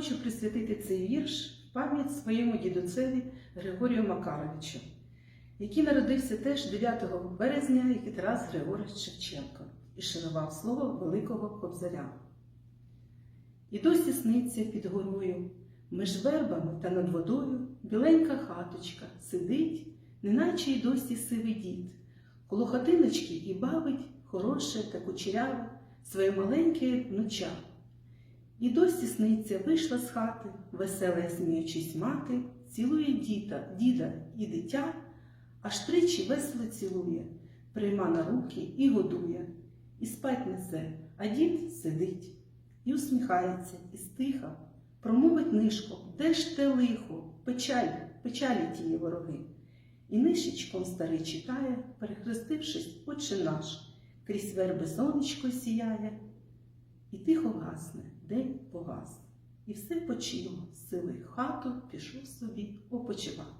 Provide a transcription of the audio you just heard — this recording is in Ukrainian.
хочу присвятити цей вірш в пам'ять своєму дідуцеві Григорію Макаровичу, який народився теж 9 березня, як і Тарас Григорович Шевченко, і шанував слово Великого Кобзаря. І досі сниться під горою, між вербами та над водою біленька хаточка сидить, неначе й досі сивий дід, коло хатиночки і бавить хороше та кучеряве своє маленьке внуча. І досі сниться, вийшла з хати, весела, сміючись мати, цілує діта, діда і дитя, аж тричі весело цілує, прийма на руки і годує, і спать несе, а дід сидить. І усміхається, і стиха, промовить нишко, де ж те лихо, печаль, печалі тії вороги. І нишечком старий читає, перехрестившись, отче наш, крізь верби сонечко сіяє, тихо гасне, день погас, і все почило, сили хату пішов собі опочивати.